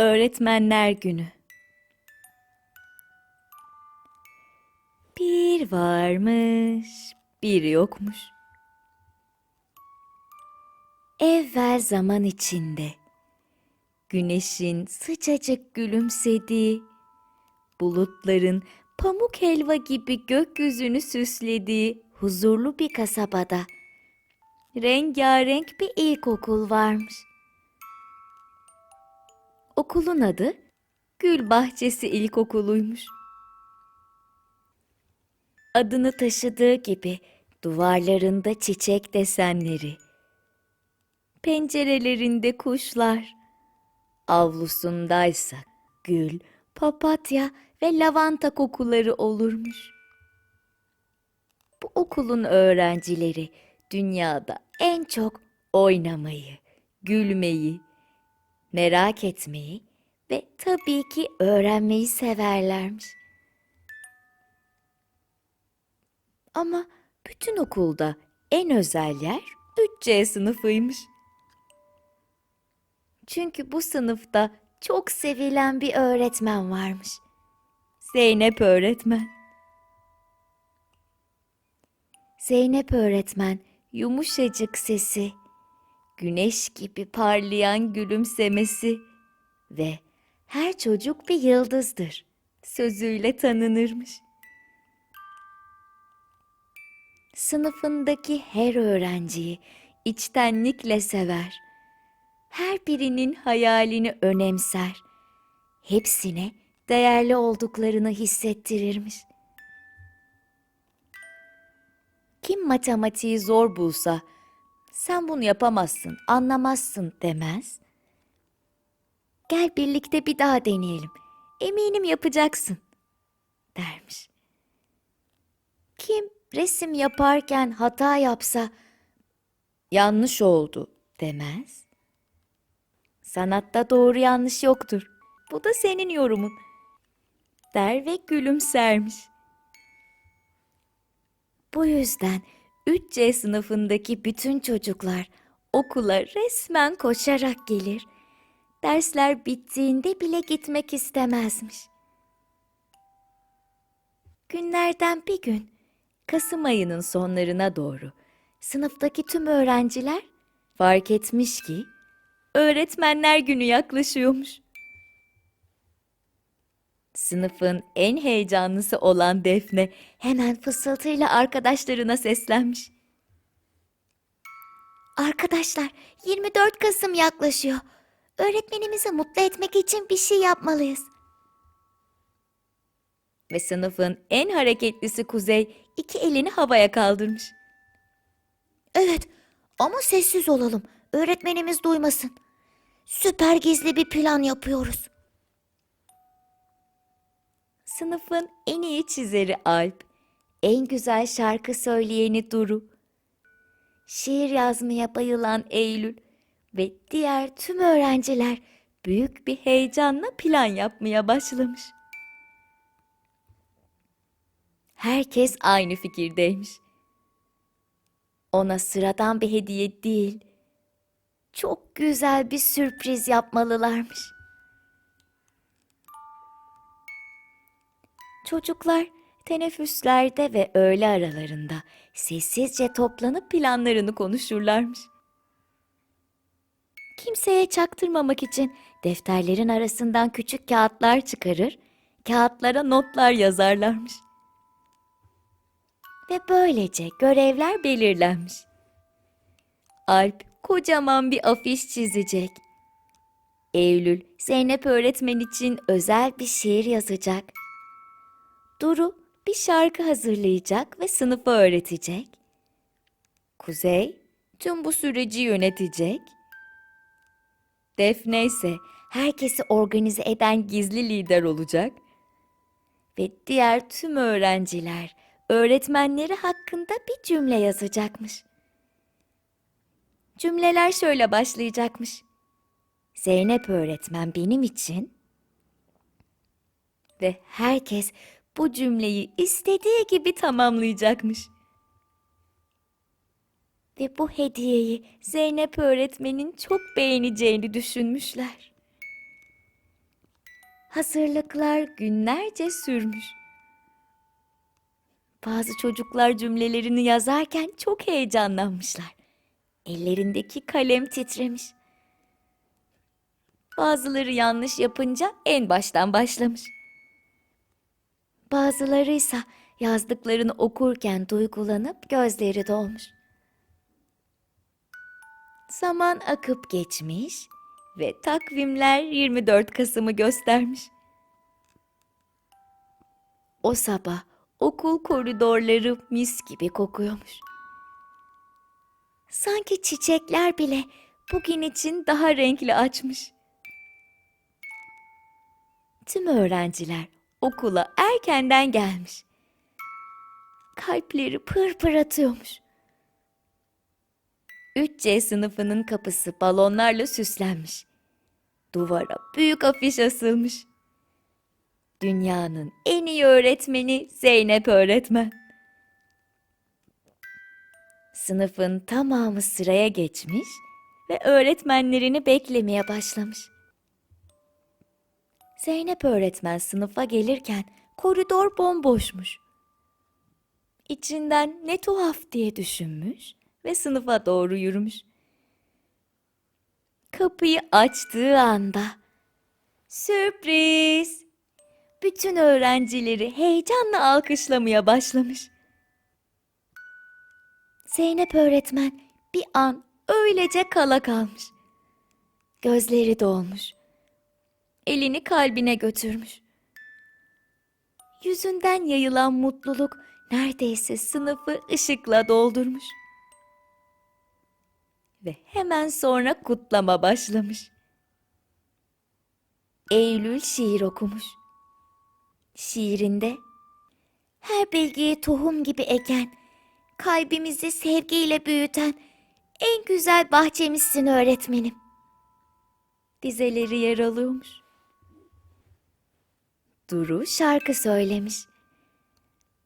Öğretmenler Günü Bir varmış, bir yokmuş. Evvel zaman içinde güneşin sıcacık gülümsediği, bulutların pamuk helva gibi gökyüzünü süslediği huzurlu bir kasabada rengarenk bir ilkokul varmış. Okulun adı Gül Bahçesi İlkokulu'ymuş. Adını taşıdığı gibi duvarlarında çiçek desenleri, pencerelerinde kuşlar, avlusundaysa gül, papatya ve lavanta kokuları olurmuş. Bu okulun öğrencileri dünyada en çok oynamayı, gülmeyi, merak etmeyi ve tabii ki öğrenmeyi severlermiş. Ama bütün okulda en özel yer 3C sınıfıymış. Çünkü bu sınıfta çok sevilen bir öğretmen varmış. Zeynep öğretmen. Zeynep öğretmen yumuşacık sesi, güneş gibi parlayan gülümsemesi ve her çocuk bir yıldızdır sözüyle tanınırmış. Sınıfındaki her öğrenciyi içtenlikle sever. Her birinin hayalini önemser. Hepsine değerli olduklarını hissettirirmiş. Kim matematiği zor bulsa, sen bunu yapamazsın, anlamazsın demez. Gel birlikte bir daha deneyelim. Eminim yapacaksın, dermiş. Kim resim yaparken hata yapsa, yanlış oldu demez. Sanatta doğru yanlış yoktur. Bu da senin yorumun. Der ve gülümsermiş. Bu yüzden 3C sınıfındaki bütün çocuklar okula resmen koşarak gelir. Dersler bittiğinde bile gitmek istemezmiş. Günlerden bir gün Kasım ayının sonlarına doğru sınıftaki tüm öğrenciler fark etmiş ki öğretmenler günü yaklaşıyormuş. Sınıfın en heyecanlısı olan Defne hemen fısıltıyla arkadaşlarına seslenmiş. Arkadaşlar, 24 Kasım yaklaşıyor. Öğretmenimizi mutlu etmek için bir şey yapmalıyız. Ve sınıfın en hareketlisi Kuzey iki elini havaya kaldırmış. Evet, ama sessiz olalım. Öğretmenimiz duymasın. Süper gizli bir plan yapıyoruz. Sınıfın en iyi çizeri Alp, en güzel şarkı söyleyeni Duru, şiir yazmaya bayılan Eylül ve diğer tüm öğrenciler büyük bir heyecanla plan yapmaya başlamış. Herkes aynı fikirdeymiş. Ona sıradan bir hediye değil, çok güzel bir sürpriz yapmalılarmış. Çocuklar teneffüslerde ve öğle aralarında sessizce toplanıp planlarını konuşurlarmış. Kimseye çaktırmamak için defterlerin arasından küçük kağıtlar çıkarır, kağıtlara notlar yazarlarmış. Ve böylece görevler belirlenmiş. Alp kocaman bir afiş çizecek. Eylül Zeynep öğretmen için özel bir şiir yazacak. Duru bir şarkı hazırlayacak ve sınıfa öğretecek. Kuzey tüm bu süreci yönetecek. Defne ise herkesi organize eden gizli lider olacak. Ve diğer tüm öğrenciler öğretmenleri hakkında bir cümle yazacakmış. Cümleler şöyle başlayacakmış. Zeynep öğretmen benim için ve herkes bu cümleyi istediği gibi tamamlayacakmış. Ve bu hediyeyi Zeynep öğretmenin çok beğeneceğini düşünmüşler. Hazırlıklar günlerce sürmüş. Bazı çocuklar cümlelerini yazarken çok heyecanlanmışlar. Ellerindeki kalem titremiş. Bazıları yanlış yapınca en baştan başlamış. Bazıları ise yazdıklarını okurken duygulanıp gözleri dolmuş. Zaman akıp geçmiş ve takvimler 24 Kasım'ı göstermiş. O sabah okul koridorları mis gibi kokuyormuş. Sanki çiçekler bile bugün için daha renkli açmış. Tüm öğrenciler okula erkenden gelmiş. Kalpleri pır pır atıyormuş. 3C sınıfının kapısı balonlarla süslenmiş. Duvara büyük afiş asılmış. Dünyanın en iyi öğretmeni Zeynep öğretmen. Sınıfın tamamı sıraya geçmiş ve öğretmenlerini beklemeye başlamış. Zeynep öğretmen sınıfa gelirken koridor bomboşmuş. İçinden ne tuhaf diye düşünmüş ve sınıfa doğru yürümüş. Kapıyı açtığı anda sürpriz! Bütün öğrencileri heyecanla alkışlamaya başlamış. Zeynep öğretmen bir an öylece kala kalmış. Gözleri dolmuş. Elini kalbine götürmüş. Yüzünden yayılan mutluluk neredeyse sınıfı ışıkla doldurmuş. Ve hemen sonra kutlama başlamış. Eylül şiir okumuş. Şiirinde her bilgiyi tohum gibi eken, kalbimizi sevgiyle büyüten en güzel bahçemizsin öğretmenim. Dizeleri yer alıyormuş. Duru şarkı söylemiş.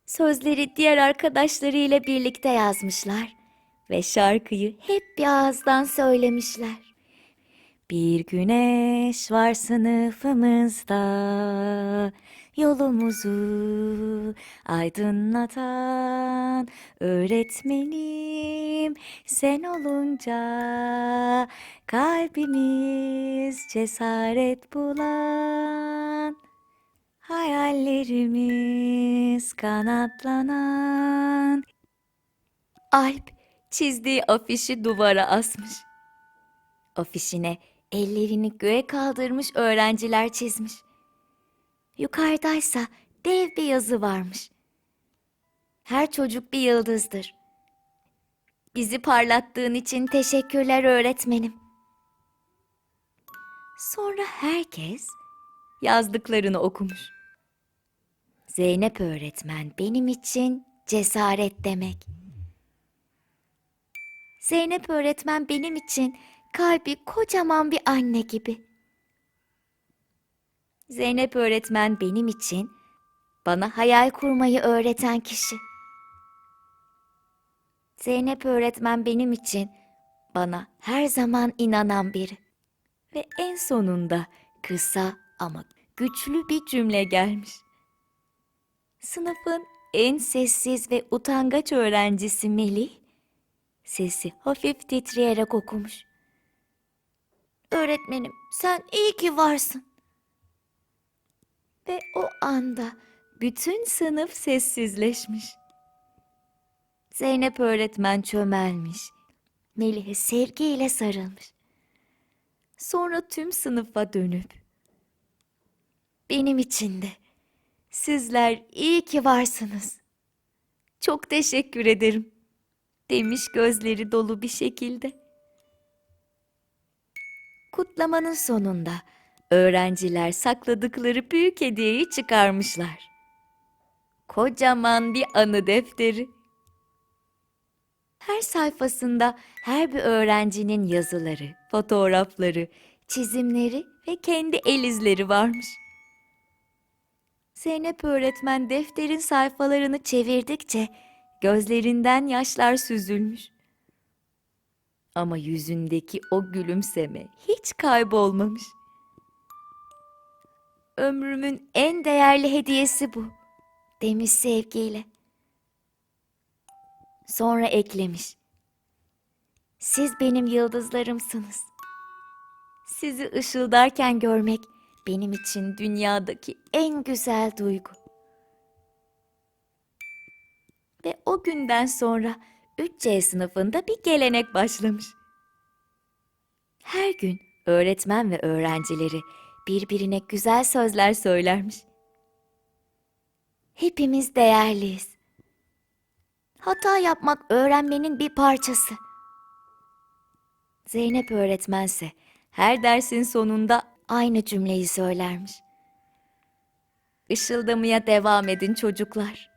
Sözleri diğer arkadaşlarıyla birlikte yazmışlar ve şarkıyı hep bir ağızdan söylemişler. Bir güneş var sınıfımızda yolumuzu aydınlatan öğretmenim sen olunca kalbimiz cesaret bulan hayallerimiz kanatlanan Alp çizdiği afişi duvara asmış. Afişine ellerini göğe kaldırmış öğrenciler çizmiş. Yukarıdaysa dev bir yazı varmış. Her çocuk bir yıldızdır. Bizi parlattığın için teşekkürler öğretmenim. Sonra herkes yazdıklarını okumuş. Zeynep öğretmen benim için cesaret demek. Zeynep öğretmen benim için kalbi kocaman bir anne gibi. Zeynep öğretmen benim için bana hayal kurmayı öğreten kişi. Zeynep öğretmen benim için bana her zaman inanan biri. Ve en sonunda kısa ama güçlü bir cümle gelmiş. Sınıfın en sessiz ve utangaç öğrencisi Melih, sesi hafif titreyerek okumuş. Öğretmenim, sen iyi ki varsın. Ve o anda bütün sınıf sessizleşmiş. Zeynep öğretmen çömelmiş. Melih'e sevgiyle sarılmış. Sonra tüm sınıfa dönüp benim için de sizler iyi ki varsınız. Çok teşekkür ederim demiş gözleri dolu bir şekilde. Kutlamanın sonunda öğrenciler sakladıkları büyük hediyeyi çıkarmışlar. Kocaman bir anı defteri. Her sayfasında her bir öğrencinin yazıları, fotoğrafları, çizimleri ve kendi el izleri varmış. Zeynep öğretmen defterin sayfalarını çevirdikçe gözlerinden yaşlar süzülmüş. Ama yüzündeki o gülümseme hiç kaybolmamış. Ömrümün en değerli hediyesi bu, demiş sevgiyle. Sonra eklemiş. Siz benim yıldızlarımsınız. Sizi ışıldarken görmek benim için dünyadaki en güzel duygu. Ve o günden sonra 3C sınıfında bir gelenek başlamış. Her gün öğretmen ve öğrencileri birbirine güzel sözler söylermiş. Hepimiz değerliyiz. Hata yapmak öğrenmenin bir parçası. Zeynep öğretmense her dersin sonunda aynı cümleyi söylermiş. Işıldamaya devam edin çocuklar.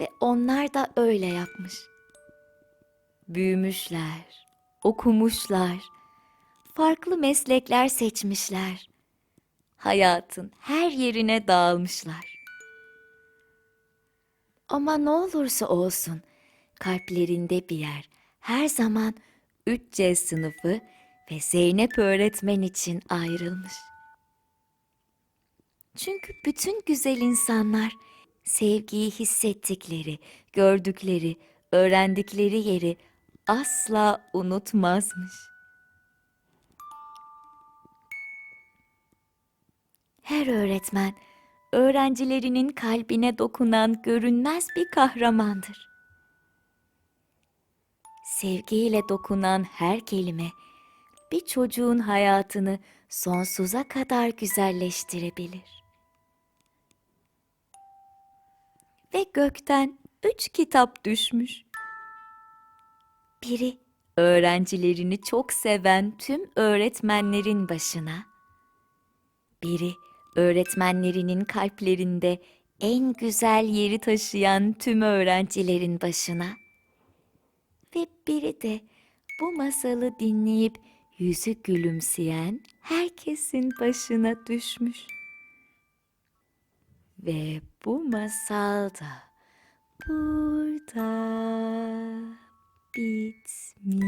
Ve onlar da öyle yapmış. Büyümüşler, okumuşlar, farklı meslekler seçmişler. Hayatın her yerine dağılmışlar. Ama ne olursa olsun kalplerinde bir yer her zaman 3C sınıfı ve Zeynep öğretmen için ayrılmış. Çünkü bütün güzel insanlar sevgiyi hissettikleri, gördükleri, öğrendikleri yeri asla unutmazmış. Her öğretmen öğrencilerinin kalbine dokunan görünmez bir kahramandır. Sevgiyle dokunan her kelime bir çocuğun hayatını sonsuza kadar güzelleştirebilir. Ve gökten üç kitap düşmüş. Biri öğrencilerini çok seven tüm öğretmenlerin başına. Biri öğretmenlerinin kalplerinde en güzel yeri taşıyan tüm öğrencilerin başına. Ve biri de bu masalı dinleyip yüzü gülümseyen herkesin başına düşmüş. Ve bu masal da burada bitmiş.